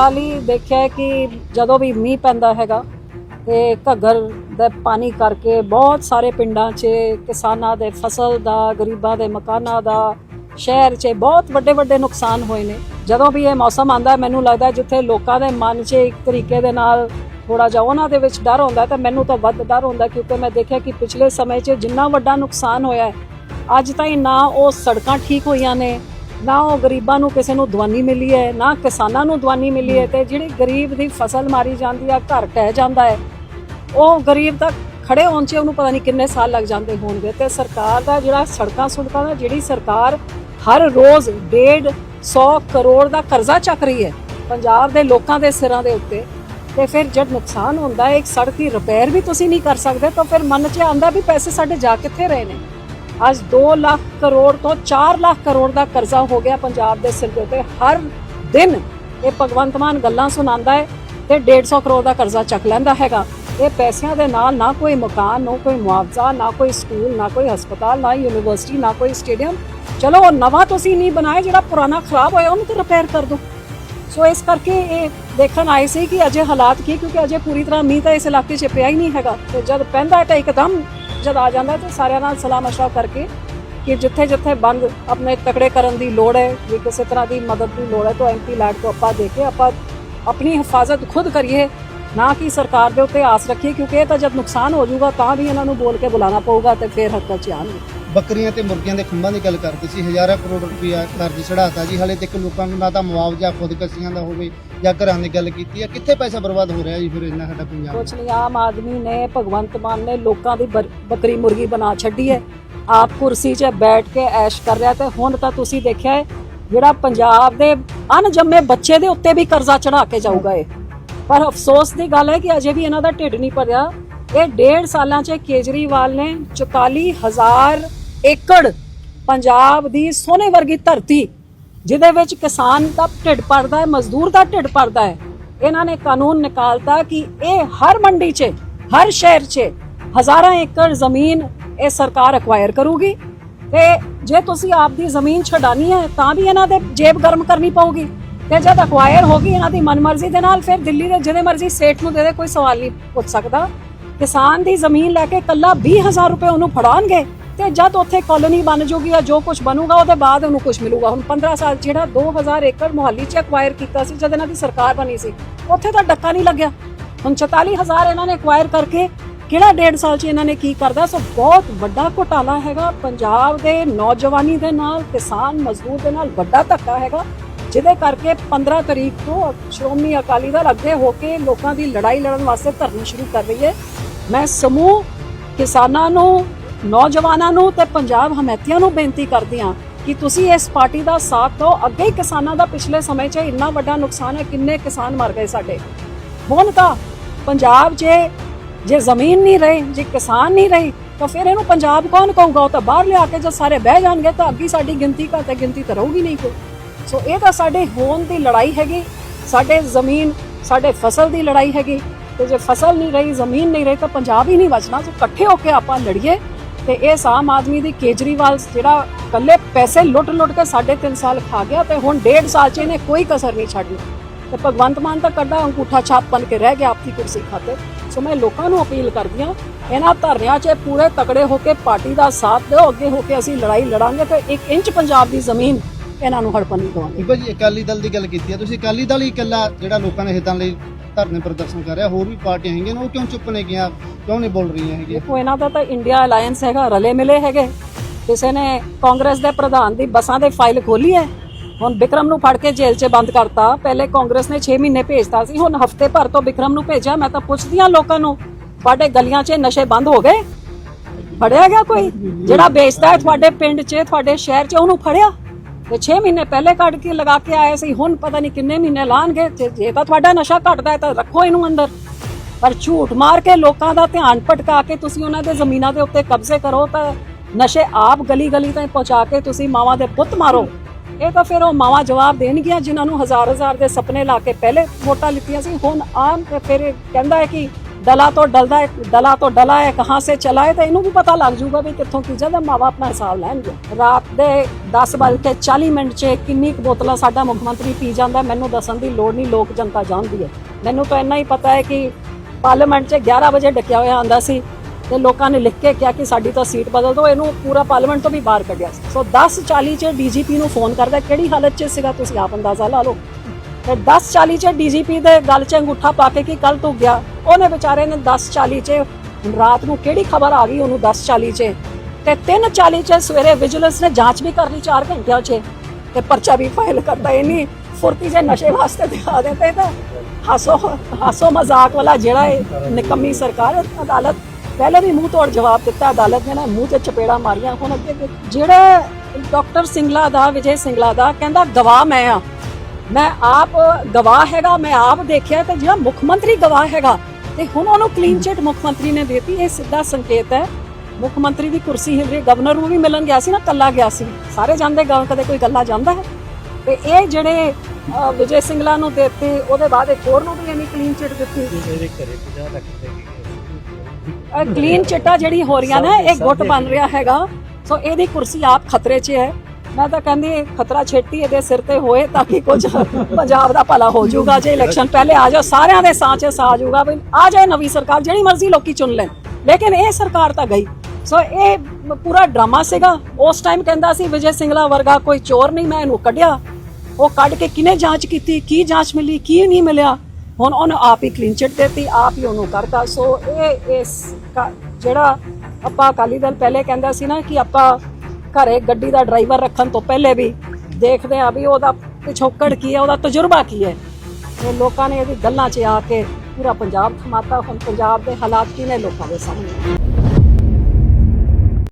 ਅਕਾਲੀ ਦੇਖਿਆ ਕਿ ਜਦੋਂ ਵੀ ਮੀਂਹ ਪੈਂਦਾ ਹੈਗਾ, ਤੇ ਘੱਗਰ ਦਾ ਪਾਣੀ ਕਰਕੇ ਬਹੁਤ ਸਾਰੇ ਪਿੰਡਾਂ 'ਚ, ਕਿਸਾਨਾਂ ਦੇ ਫਸਲ ਦਾ, ਗਰੀਬਾਂ ਦੇ ਮਕਾਨਾਂ ਦਾ, ਸ਼ਹਿਰ 'ਚ ਬਹੁਤ ਵੱਡੇ ਵੱਡੇ ਨੁਕਸਾਨ ਹੋਏ ਨੇ। ਜਦੋਂ ਵੀ ਇਹ ਮੌਸਮ ਆਂਦਾ ਮੈਨੂੰ ਲੱਗਦਾ ਜਿੱਥੇ ਲੋਕਾਂ ਦੇ ਮਨ 'ਚ ਇੱਕ ਤਰੀਕੇ ਦੇ ਨਾਲ ਥੋੜਾ ਜਿਹਾ ਉਹਨਾਂ ਦੇ ਵਿੱਚ ਡਰ ਹੁੰਦਾ ਤਾਂ ਮੈਨੂੰ ਤਾਂ ਵੱਧ ਡਰ ਹੁੰਦਾ ਕਿਉਂਕਿ ਮੈਂ ਦੇਖਿਆ ਕਿ ਪਿਛਲੇ ਸਮੇਂ 'ਚ ਜਿੰਨਾ ਵੱਡਾ ਨੁਕਸਾਨ ਹੋਇਆ ਅੱਜ ਤਾਈਂ ਨਾ ਉਹ ਸੜਕਾਂ ਠੀਕ ਹੋਈਆਂ ਨੇ ਨਾ ਉਹ ਗਰੀਬਾਂ ਨੂੰ ਕਿਸੇ ਨੂੰ ਦਵਾਨੀ ਮਿਲੀ ਹੈ, ਨਾ ਕਿਸਾਨਾਂ ਨੂੰ ਦਵਾਨੀ ਮਿਲੀ ਹੈ ਤੇ ਜਿਹੜੀ ਗਰੀਬ ਦੀ ਫਸਲ ਮਾਰੀ ਜਾਂਦੀ ਆ, ਘਰ ਟਹਿ ਜਾਂਦਾ ਹੈ, ਉਹ ਗਰੀਬ ਤਾਂ ਖੜੇ ਹੋਣ 'ਚ ਉਹਨੂੰ ਪਤਾ ਨਹੀਂ ਕਿੰਨੇ ਸਾਲ ਲੱਗ ਜਾਂਦੇ ਹੋਣਗੇ ਤੇ ਸਰਕਾਰ ਦਾ ਜਿਹੜਾ ਸੜਕਾਂ ਸੁੜਕਾਂ ਦਾ, ਜਿਹੜੀ ਸਰਕਾਰ ਹਰ ਰੋਜ਼ 150 ਕਰੋੜ ਦਾ ਕਰਜ਼ਾ ਚੱਕ ਰਹੀ ਹੈ ਪੰਜਾਬ ਦੇ ਲੋਕਾਂ ਦੇ ਸਿਰਾਂ ਦੇ ਉੱਤੇ ਤੇ ਫਿਰ ਜਦ ਨੁਕਸਾਨ ਹੁੰਦਾ ਹੈ, ਇੱਕ ਸੜਕ ਦੀ ਰਿਪੇਅਰ ਵੀ ਤੁਸੀਂ ਨਹੀਂ ਕਰ ਸਕਦੇ ਤਾਂ ਫਿਰ ਮਨ 'ਚ ਆਂਦਾ ਵੀ ਪੈਸੇ ਸਾਡੇ ਜਾ ਕਿੱਥੇ ਰਹੇ ਨੇ। ਅੱਜ 2 ਲੱਖ ਕਰੋੜ ਤੋਂ 4 ਲੱਖ ਕਰੋੜ ਦਾ ਕਰਜ਼ਾ ਹੋ ਗਿਆ ਪੰਜਾਬ ਦੇ ਸਿਰ ਦੇ ਉੱਤੇ। ਹਰ ਦਿਨ ਇਹ ਭਗਵੰਤ ਮਾਨ ਗੱਲਾਂ ਸੁਣਾਉਂਦਾ ਹੈ ਤੇ 150 ਕਰੋੜ ਦਾ ਕਰਜ਼ਾ ਚੱਕ ਲੈਂਦਾ ਹੈਗਾ। ਇਹ ਪੈਸਿਆਂ ਦੇ ਨਾਲ ਨਾ ਕੋਈ ਮਕਾਨ, ਨਾ ਕੋਈ ਮੁਆਵਜ਼ਾ, ਨਾ ਕੋਈ ਸਕੂਲ, ਨਾ ਕੋਈ ਹਸਪਤਾਲ, ਨਾ ਯੂਨੀਵਰਸਿਟੀ, ਨਾ ਕੋਈ ਸਟੇਡੀਅਮ। ਚਲੋ, ਉਹ ਨਵਾਂ ਤੁਸੀਂ ਨਹੀਂ ਬਣਾਇਆ, ਜਿਹੜਾ ਪੁਰਾਣਾ ਖਰਾਬ ਹੋਇਆ, ਉਹਨੂੰ ਤਾਂ ਰਿਪੇਅਰ ਕਰ ਦਿਓ ਸੋ ਇਸ ਕਰਕੇ ਇਹ ਦੇਖਣ ਆਏ ਸੀ ਕਿ ਅਜੇ ਹਾਲਾਤ ਕੀ, ਕਿਉਂਕਿ ਅਜੇ ਪੂਰੀ ਤਰ੍ਹਾਂ ਮੀਂਹ ਤਾਂ ਇਸ ਇਲਾਕੇ 'ਚ ਪਿਆ ਹੀ ਨਹੀਂ ਹੈਗਾ। ਤੇ ਜਦ ਪੈਂਦਾ ਹੈ ਤਾਂ ਇੱਕਦਮ ਜਦ ਆ ਜਾਂਦਾ ਹੈ, ਤਾਂ ਸਾਰਿਆਂ ਨਾਲ ਸਲਾਹ ਮਸ਼ਵਰਾ ਕਰਕੇ ਕਿ ਜਿੱਥੇ ਜਿੱਥੇ ਬੰਦ ਆਪਣੇ ਤਕੜੇ ਕਰਨ ਦੀ ਲੋੜ ਹੈ ਜੇ ਕਿਸੇ ਤਰ੍ਹਾਂ ਦੀ ਮਦਦ ਦੀ ਲੋੜ ਹੈ, ਤਾਂ ਐਮਪੀ ਲੈਟ ਤੋਂ ਆਪਾਂ ਦੇ ਕੇ ਆਪਾਂ ਆਪਣੀ ਹਿਫਾਜ਼ਤ ਖੁਦ ਕਰੀਏ, ਨਾ ਕਿ ਸਰਕਾਰ ਦੇ ਉੱਤੇ ਆਸ ਰੱਖੀਏ, ਕਿਉਂਕਿ ਇਹ ਤਾਂ ਜਦ ਨੁਕਸਾਨ ਹੋ ਜਾਊਗਾ, ਤਾਂ ਵੀ ਇਹਨਾਂ ਨੂੰ ਬੋਲ ਕੇ ਬੁਲਾਉਣਾ ਪਊਗਾ ਤੇ ਫਿਰ ਹੱਕਾਂ 'ਚ ਆਉਣਗੇ। ਬੱਕਰੀਆਂ ਤੇ ਮੁਰਗੀਆਂ ਦੇ ਖੰਭਾਂ ਦੀ ਗੱਲ ਕਰਦੇ ਸੀ, ਹਜ਼ਾਰਾਂ ਕਰੋੜ ਰੁਪਇਆ ਕਰਜ਼ ਚੜਾਤਾ ਜੀ। ਹਾਲੇ ਤੱਕ ਲੋਕਾਂ ਨੂੰ ਨਾ ਤਾਂ ਮੁਆਵਜ਼ਾ, ਖੁਦਕਸ਼ੀਆਂ ਦਾ ਹੋਵੇ ਜਾਂ ਘਰਾਂ ਦੀ ਗੱਲ ਕੀਤੀ ਹੈ, ਕਿੱਥੇ ਪੈਸਾ ਬਰਬਾਦ ਹੋ ਰਿਹਾ ਜੀ ਫਿਰ ਇੰਨਾ ਸਾਡਾ ਪੰਜਾਬ? ਕੁਛ ਨਹੀਂ, ਆਮ ਆਦਮੀ ਨੇ, ਭਗਵੰਤ ਮਾਨ ਨੇ ਲੋਕਾਂ ਦੀ ਬੱਕਰੀ ਮੁਰਗੀ ਬਣਾ ਛੱਡੀ ਹੈ। ਆਪ ਕੁਰਸੀ 'ਚ ਬੈਠ ਕੇ ਐਸ਼ ਕਰ ਰਿਹਾ ਤੇ ਹੁਣ ਤਾਂ ਤੁਸੀਂ ਦੇਖਿਆ ਹੈ, ਜਿਹੜਾ ਪੰਜਾਬ ਦੇ ਅਣਜੰਮੇ ਬੱਚੇ ਦੇ ਉੱਤੇ ਵੀ ਕਰਜ਼ਾ ਚੜਾ ਕੇ ਜਾਊਗਾ ਇਹ। ਪਰ ਅਫਸੋਸ ਦੀ ਗੱਲ ਹੈ ਕਿ ਅਜੇ ਵੀ ਇਹਨਾਂ ਦਾ ਢਿੱਡ ਨਹੀਂ ਭਰਿਆ। ਇਹ ਡੇਢ ਸਾਲਾਂ 'ਚ ਕੇਜਰੀਵਾਲ ਨੇ 44000 ਏਕੜ ਪੰਜਾਬ ਦੀ ਸੋਨੇ ਵਰਗੀ ਧਰਤੀ, ਜਿਹਦੇ ਵਿੱਚ ਕਿਸਾਨ ਦਾ ਢਿੱਡ ਭਰਦਾ ਹੈ, ਮਜ਼ਦੂਰ ਦਾ ਢਿੱਡ ਭਰਦਾ ਹੈ, ਇਹਨਾਂ ਨੇ ਕਾਨੂੰਨ ਨਿਕਾਲਤਾ ਕਿ ਇਹ ਹਰ ਮੰਡੀ 'ਚ, ਹਰ ਸ਼ਹਿਰ 'ਚ ਹਜ਼ਾਰਾਂ ਏਕੜ ਜ਼ਮੀਨ ਇਹ ਸਰਕਾਰ ਐਕਵਾਇਰ ਕਰੂਗੀ ਤੇ ਜੇ ਤੁਸੀਂ ਆਪਦੀ ਜ਼ਮੀਨ ਛਡਾਣੀ ਹੈ, ਤਾਂ ਵੀ ਇਹਨਾਂ ਦੇ ਜੇਬ ਗਰਮ ਕਰਨੀ ਪਊਗੀ ਤੇ ਜਦ ਐਕਵਾਇਰ ਹੋਗੀ ਇਹਨਾਂ ਦੀ ਮਨਮਰਜ਼ੀ ਦੇ ਨਾਲ ਫਿਰ ਦਿੱਲੀ ਦੇ ਜਿਹਦੇ ਮਰਜ਼ੀ ਸੇਠ ਨੂੰ ਦੇ ਦੇ, ਕੋਈ ਸਵਾਲ ਨਹੀਂ ਪੁੱਛ ਸਕਦਾ। ਕਿਸਾਨ ਦੀ ਜ਼ਮੀਨ ਲੈ ਕੇ ਕੱਲਾ 20000 ਰੁਪਏ ਉਹਨੂੰ ਫੜਾਉਣਗੇ ਤੇ ਜਦ ਉੱਥੇ ਕਾਲੋਨੀ ਬਣ ਜੂਗੀ ਜਾਂ ਜੋ ਕੁਝ ਬਣੂਗਾ, ਉਹਦੇ ਬਾਅਦ ਉਹਨੂੰ ਕੁਝ ਮਿਲੂਗਾ। ਹੁਣ 15 ਸਾਲ ਜਿਹੜਾ 2000 ਏਕੜ ਮੁਹੱਲੀ 'ਚ ਐਕਵਾਇਰ ਕੀਤਾ ਸੀ, ਜਦ ਇਹਨਾਂ ਦੀ ਸਰਕਾਰ ਬਣੀ ਸੀ, ਉੱਥੇ ਤਾਂ ਡੱਕਾ ਨਹੀਂ ਲੱਗਿਆ। ਹੁਣ 44000 ਇਹਨਾਂ ਨੇ ਐਕਵਾਇਰ ਕਰਕੇ ਕਿਹੜਾ ਡੇਢ ਸਾਲ 'ਚ ਇਹਨਾਂ ਨੇ ਕੀ ਕਰਦਾ? ਸੋ ਬਹੁਤ ਵੱਡਾ ਘੁਟਾਲਾ ਹੈਗਾ। ਪੰਜਾਬ ਦੇ ਨੌਜਵਾਨੀ ਦੇ ਨਾਲ, ਕਿਸਾਨ ਮਜ਼ਦੂਰ ਦੇ ਨਾਲ ਵੱਡਾ ਧੱਕਾ ਹੈਗਾ, ਜਿਹਦੇ ਕਰਕੇ 15 ਤਰੀਕ ਤੋਂ ਸ਼੍ਰੋਮਣੀ ਅਕਾਲੀ ਦਲ ਅੱਗੇ ਹੋ ਕੇ ਲੋਕਾਂ ਦੀ ਲੜਾਈ ਲੜਨ ਵਾਸਤੇ ਧਰਨਾ ਸ਼ੁਰੂ ਕਰ ਰਹੀ ਹੈ। ਮੈਂ ਸਮੂਹ ਕਿਸਾਨਾਂ ਨੂੰ ਨੌਜਵਾਨਾਂ ਨੂੰ ਤੇ ਪੰਜਾਬ ਹਮੈਤੀਆਂ ਨੂੰ ਬੇਨਤੀ ਕਰਦੀ ਹਾਂ ਕਿ ਤੁਸੀਂ ਇਸ ਪਾਰਟੀ ਦਾ ਸਾਥ ਦਿਓ। ਅੱਗੇ ਹੀ ਕਿਸਾਨਾਂ ਦਾ ਪਿਛਲੇ ਸਮੇਂ 'ਚ ਇੰਨਾ ਵੱਡਾ ਨੁਕਸਾਨ ਹੈ, ਕਿੰਨੇ ਕਿਸਾਨ ਮਰ ਗਏ ਸਾਡੇ। ਹੁਣ ਤਾਂ ਪੰਜਾਬ 'ਚ ਜੇ ਜ਼ਮੀਨ ਨਹੀਂ ਰਹੀ, ਜੇ ਕਿਸਾਨ ਨਹੀਂ ਰਹੀ, ਤਾਂ ਫਿਰ ਇਹਨੂੰ ਪੰਜਾਬ ਕੌਣ ਕਹੂਗਾ? ਉਹ ਤਾਂ ਬਾਹਰ ਲਿਆ ਕੇ ਜਦ ਸਾਰੇ ਬਹਿ ਜਾਣਗੇ, ਤਾਂ ਅੱਗੇ ਸਾਡੀ ਗਿਣਤੀ ਘੱਟ ਹੈ, ਗਿਣਤੀ ਤਾਂ ਰਹੂਗੀ ਨਹੀਂ ਕੋਈ। ਸੋ ਇਹ ਤਾਂ ਸਾਡੇ ਹੋਣ ਦੀ ਲੜਾਈ ਹੈਗੀ, ਸਾਡੇ ਜ਼ਮੀਨ, ਸਾਡੇ ਫਸਲ ਦੀ ਲੜਾਈ ਹੈਗੀ। ਤੇ ਜੇ ਫਸਲ ਨਹੀਂ ਰਹੀ, ਜ਼ਮੀਨ ਨਹੀਂ ਰਹੀ, ਤਾਂ ਪੰਜਾਬ ਹੀ ਨਹੀਂ ਬਚਣਾ। ਸੋ ਇਕੱਠੇ ਹੋ ਕੇ ਆਪਾਂ ਲੜੀਏ। ਤੇ ਇਹ ਆਮ ਆਦਮੀ ਦੀ ਕੇਜਰੀਵਾਲ ਜਿਹੜਾ ਕੱਲੇ ਪੈਸੇ ਲੁੱਟ ਲੁੱਟ ਕੇ ਸਾਢੇ ਤਿੰਨ ਸਾਲ ਖਾ ਗਿਆ ਤੇ ਹੁਣ ਡੇਢ ਸਾਲ ਚ ਇਹਨੇ ਕੋਈ ਕਸਰ ਨਹੀਂ ਛੱਡਣੀ। ਤੇ ਭਗਵੰਤ ਮਾਨ ਤਾਂ ਕੱਢਾ ਅੰਗੂਠਾ ਛਾਪ ਬਣ ਕੇ ਰਹਿ ਗਿਆ ਆਪਣੀ ਕੁਰਸੀ ਖਾਤਰ ਸੋ ਮੈਂ ਲੋਕਾਂ ਨੂੰ ਅਪੀਲ ਕਰਦੀ ਹਾਂ, ਇਹਨਾਂ ਧਰਨਿਆਂ 'ਚ ਪੂਰੇ ਤਕੜੇ ਹੋ ਕੇ ਪਾਰਟੀ ਦਾ ਸਾਥ ਦਿਓ, ਅੱਗੇ ਹੋ ਕੇ ਅਸੀਂ ਲੜਾਈ ਲੜਾਂਗੇ ਤੇ 1 ਇੰਚ ਪੰਜਾਬ ਦੀ ਜ਼ਮੀਨ ਇਹਨਾਂ ਨੂੰ ਹੜਪਣ ਨਹੀਂ ਦਵਾਂਗੇ। ਜੀ, ਅਕਾਲੀ ਦਲ ਦੀ ਗੱਲ ਕੀਤੀ ਹੈ। ਤੁਸੀਂ ਅਕਾਲੀ ਦਲ ਹੀ ਇਕੱਲਾ ਜਿਹੜਾ ਲੋਕਾਂ ਦੇ ਹਿੱਤਾਂ ਲਈ ਧਰਨੇ ਪ੍ਰਦਰਸ਼ਨ ਕਰ ਰਿਹਾ, ਹੋਰ ਵੀ ਪਾਰਟੀਆਂ ਹੈਗੀਆਂ ਨੇ, ਉਹ ਕਿਉਂ ਚੁੱਪ ਨੇ ਗਿਆ? ਕਿਉਂ ਨਹੀਂ ਬੋਲ ਰਹੀਆਂ ਹੈਗੀਆਂ? ਦੇਖੋ, ਇਹਨਾਂ ਦਾ ਤਾਂ ਇੰਡੀਆ ਅਲਾਈਅੰਸ ਹੈਗਾ, ਰਲੇ ਮਿਲੇ ਹੈਗੇ। ਕਿਸੇ ਨੇ ਕਾਂਗਰਸ ਦੇ ਪ੍ਰਧਾਨ ਦੀ ਬੱਸਾਂ ਦੇ ਫਾਈਲ ਖੋਲੀ ਹੈ। ਹੁਣ ਵਿਕਰਮ ਨੂੰ ਫੜ ਕੇ ਜੇਲ੍ਹ 'ਚ ਬੰਦ ਕਰਤਾ। ਪਹਿਲੇ ਕਾਂਗਰਸ ਨੇ 6 ਮਹੀਨੇ ਭੇਜਤਾ ਸੀ, ਹੁਣ ਹਫ਼ਤੇ ਭਰ ਤੋਂ ਵਿਕਰਮ ਨੂੰ ਭੇਜਿਆ। ਮੈਂ ਤਾਂ ਪੁੱਛਦੀ ਹਾਂ ਲੋਕਾਂ ਨੂੰ, ਤੁਹਾਡੇ ਗਲੀਆਂ 'ਚ ਨਸ਼ੇ ਬੰਦ ਹੋ ਗਏ? ਫੜਿਆ ਗਿਆ ਕੋਈ? ਜਿਹੜਾ ਵੇਚਦਾ ਹੈ ਤੁਹਾਡੇ ਪਿੰਡ 'ਚ, ਤੁਹਾਡੇ ਸ਼ਹਿਰ 'ਚ, ਉਹਨੂੰ ਫੜਿਆ? ਤੇ 6 ਮਹੀਨੇ ਪਹਿਲੇ ਕੱਢ ਕੇ ਲਗਾ ਕੇ ਆਏ ਸੀ, ਹੁਣ ਪਤਾ ਨਹੀਂ ਕਿੰਨੇ ਮਹੀਨੇ ਲਾਣਗੇ। ਤੇ ਜੇ ਤਾਂ ਤੁਹਾਡਾ ਨਸ਼ਾ ਘਟਦਾ ਹੈ ਤਾਂ ਰੱਖੋ ਇਹਨੂੰ ਅੰਦਰ। ਪਰ ਝੂਠ ਮਾਰ ਕੇ ਲੋਕਾਂ ਦਾ ਧਿਆਨ ਭਟਕਾ ਕੇ ਤੁਸੀਂ ਉਹਨਾਂ ਦੇ ਜ਼ਮੀਨਾਂ ਦੇ ਉੱਤੇ ਕਬਜ਼ੇ ਕਰੋ ਤਾਂ ਨਸ਼ੇ ਆਪ ਗਲੀ ਗਲੀ ਤਾਈਂ ਪਹੁੰਚਾ ਕੇ ਤੁਸੀਂ ਮਾਵਾਂ ਦੇ ਪੁੱਤ ਮਾਰੋ। ਇਹ ਤਾਂ ਫਿਰ ਉਹ ਮਾਵਾਂ ਜਵਾਬ ਦੇਣਗੀਆਂ ਜਿਨ੍ਹਾਂ ਨੂੰ ਹਜ਼ਾਰ ਹਜ਼ਾਰ ਦੇ ਸੁਪਨੇ ਲਾ ਕੇ ਪਹਿਲੇ ਵੋਟਾਂ ਲਿੱਤੀਆਂ ਸੀ, ਹੁਣ ਆਮ ਫਿਰ ਕਹਿੰਦਾ ਹੈ ਕਿ ਡਲਾ ਤੋਂ ਡਲਦਾ ਹੈ ਡਲਾ ਤੋਂ ਡਲਾ ਹੈ ਕਹਾਂ ਸੇ ਚਲਾ ਹੈ ਤਾਂ ਇਹਨੂੰ ਵੀ ਪਤਾ ਲੱਗ ਜਾਊਗਾ ਵੀ ਕਿੱਥੋਂ ਕੀ ਜਾਂਦਾ ਮਾਵਾ ਆਪਣਾ ਹਿਸਾਬ ਲੈਣਗੇ। ਰਾਤ ਦੇ 10 ਵਜੇ ਤੇ 40 ਮਿੰਟ 'ਚ ਕਿੰਨੀ ਕੁ ਬੋਤਲਾਂ ਸਾਡਾ ਮੁੱਖ ਮੰਤਰੀ ਪੀ ਜਾਂਦਾ, ਮੈਨੂੰ ਦੱਸਣ ਦੀ ਲੋੜ ਨਹੀਂ, ਲੋਕ ਜਨਤਾ ਜਾਣਦੀ ਹੈ। ਮੈਨੂੰ ਤਾਂ ਇੰਨਾ ਹੀ ਪਤਾ ਹੈ ਕਿ ਪਾਰਲੀਮੈਂਟ 'ਚ 11 ਵਜੇ ਡੱਕਿਆ ਹੋਇਆ ਆਂਦਾ ਸੀ ਤੇ ਲੋਕਾਂ ਨੇ ਲਿਖ ਕੇ ਕਿਹਾ ਕਿ ਸਾਡੀ ਤਾਂ ਸੀਟ ਬਦਲ ਦਿਓ, ਇਹਨੂੰ ਪੂਰਾ ਪਾਰਲੀਮੈਂਟ ਤੋਂ ਵੀ ਬਾਹਰ ਕੱਢਿਆ ਸੀ। ਸੋ 10:40 'ਚ ਡੀਜੀਪੀ ਨੂੰ ਫੋਨ ਕਰਦਾ, ਕਿਹੜੀ ਹਾਲਤ 'ਚ ਸੀਗਾ, ਤੁਸੀਂ ਆਪ ਅੰਦਾਜ਼ਾ ਲਾ ਲਓ। 10:40 'ਚ ਡੀਜੀਪੀ ਦੇ ਗੱਲ 'ਚ ਅੰਗੂਠਾ ਪਾ ਕੇ ਕਿ ਕੱਲ ਤੂੰ ਗਿਆ? ਉਹਨੇ ਵਿਚਾਰੇ ਨੇ 10:40 'ਚ, ਰਾਤ ਨੂੰ ਕਿਹੜੀ ਖਬਰ ਆ ਗਈ ਉਹਨੂੰ 10:40 'ਚ? ਤੇ 3:40 'ਚ ਸਵੇਰੇ ਵਿਜੀਲੈਂਸ ਨੇ ਜਾਂਚ ਵੀ ਕਰ ਲਈ 4 ਘੰਟਿਆਂ 'ਚ ਤੇ ਪਰਚਾ ਵੀ ਫਾਈਲ ਕਰਦਾ ਇਹ ਨਹੀਂ। ਫੁਰਤੀ ਜੇ ਨਸ਼ੇ ਵਾਸਤੇ ਦਿਖਾ ਦਿੰਦੇ ਤਾਂ ਹਾਸੋ ਹਾਸੋ ਮਜ਼ਾਕ ਵਾਲਾ ਜਿਹੜਾ ਇਹ ਨਿਕੰਮੀ ਸਰਕਾਰ ਅਦਾਲਤ ਪਹਿਲੇ ਵੀ ਮੂੰਹ ਤੋੜ ਜਵਾਬ ਦਿੱਤਾ, ਅਦਾਲਤ ਨੇ ਨਾ ਮੂੰਹ ਤੇ ਚਪੇੜਾ ਮਾਰੀਆਂ। ਹੁਣ ਅੱਗੇ ਅੱਗੇ। ਜਿਹੜਾ ਡਾਕਟਰ ਸਿੰਗਲਾ ਦਾ, ਵਿਜੇ ਸਿੰਗਲਾ ਦਾ ਕਹਿੰਦਾ, ਗਵਾਹ ਮੈਂ ਆ। ਮੈਂ ਆਪ ਗਵਾਹ ਹੈਗਾ ਮੈਂ ਆਪ ਦੇਖਿਆ ਤੇ ਜਿਹੜਾ ਮੁੱਖ ਮੰਤਰੀ ਗਵਾਹ ਹੈਗਾ ਤੇ ਹੁਣ ਉਹਨੂੰ ਕਲੀਨ ਚਿਟ ਮੁੱਖ ਮੰਤਰੀ ਨੇ ਦਿੱਤੀ ਇਹ ਸਿੱਧਾ ਸੰਕੇਤ ਹੈ। ਮੁੱਖ ਮੰਤਰੀ ਦੀ ਕੁਰਸੀ ਹਿਲ ਰਹੀ ਗਵਰਨਰ ਨੂੰ ਵੀ ਮਿਲਣ ਗਿਆ ਸੀ ਨਾ ਕੱਲਾ ਗਿਆ ਸੀ। ਸਾਰੇ ਜਾਂਦੇ ਗਾਂ ਕਦੇ ਕੋਈ ਗੱਲਾਂ ਜਾਂਦਾ ਹੈ। ਤੇ ਇਹ ਜਿਹੜੇ ਵਿਜੇ ਸਿੰਗਲਾ ਨੂੰ ਦਿੱਤੇ ਉਹਦੇ ਬਾਅਦ ਇੱਕ ਹੋਰ ਨੂੰ ਵੀ ਇੰਨੀ ਕਲੀਨ ਚਿਟ ਦਿੱਤੀ। ਮੇਰੇ ਘਰੇ 50 ਲੱਖ ਦੇ ਗਏ ਕਲੀਨ ਚਿੱਟਾ ਜਿਹੜੀ ਹੋ ਰਹੀਆਂ ਨਾ ਇਹ ਗੁੱਟ ਬਣ ਰਿਹਾ ਹੈਗਾ। ਸੋ ਇਹਦੀ ਕੁਰਸੀ ਆਪ ਖਤਰੇ 'ਚ ਹੈ। ਮੈਂ ਤਾਂ ਕਹਿੰਦੀ, ਖਤਰਾ ਛੇਤੀ ਇਹਦੇ ਸਿਰ ਤੇ ਹੋਏ ਤਾਂ ਕਿ ਕੁਝ ਪੰਜਾਬ ਦਾ ਭਲਾ ਹੋ ਜਾਊਗਾ। ਜੇ ਇਲੈਕਸ਼ਨ ਪਹਿਲੇ ਆ ਜਾਓ, ਸਾਰਿਆਂ ਦੇ ਸਾਹ 'ਚ ਸਾਹ ਜਾਊਗਾ ਵੀ ਆ ਜਾਏ ਨਵੀਂ ਸਰਕਾਰ, ਜਿਹੜੀ ਮਰਜ਼ੀ ਲੋਕੀ ਚੁਣ ਲੈਣ। ਲੇਕਿਨ ਇਹ ਸਰਕਾਰ ਤਾਂ ਗਈ। ਸੋ ਇਹ ਪੂਰਾ ਡਰਾਮਾ ਸੀਗਾ। ਉਸ ਟਾਈਮ ਕਹਿੰਦਾ ਸੀ, ਵਿਜੇ ਸਿੰਗਲਾ ਵਰਗਾ ਕੋਈ ਚੋਰ ਨਹੀਂ, ਮੈਂ ਇਹਨੂੰ ਕੱਢਿਆ। ਉਹ ਕੱਢ ਕੇ ਕਿਨੇ ਜਾਂਚ ਕੀਤੀ, ਕੀ ਜਾਂਚ ਮਿਲੀ, ਕੀ ਨਹੀਂ ਮਿਲਿਆ? ਹੁਣ ਉਹਨੂੰ ਆਪ ਹੀ ਕਲੀਨ ਚਿੱਟ ਦਿੱਤੀ, ਆਪ ਹੀ ਉਹਨੂੰ ਕਰਤਾ। ਸੋ ਇਹ ਇਸ ਜਿਹੜਾ ਆਪਾਂ ਅਕਾਲੀ ਦਲ ਪਹਿਲੇ ਕਹਿੰਦਾ ਸੀ ਨਾ ਕਿ ਆਪਾਂ ਘਰੇ ਗੱਡੀ ਦਾ ਡਰਾਈਵਰ ਰੱਖਣ ਤੋਂ ਪਹਿਲੇ ਵੀ ਦੇਖਦੇ ਆ ਵੀ ਉਹਦਾ ਪਿਛੋਕੜ ਕੀ ਹੈ, ਉਹਦਾ ਤਜਰਬਾ ਕੀ ਹੈ। ਇਹ ਲੋਕਾਂ ਨੇ ਇਹਦੀ ਗੱਲਾਂ 'ਚ ਆ ਕੇ ਪੂਰਾ ਪੰਜਾਬ ਥਮਾਤਾ, ਹੁਣ ਪੰਜਾਬ ਦੇ ਹਾਲਾਤ ਕੀ ਨੇ ਲੋਕਾਂ ਦੇ ਸਾਹਮਣੇ?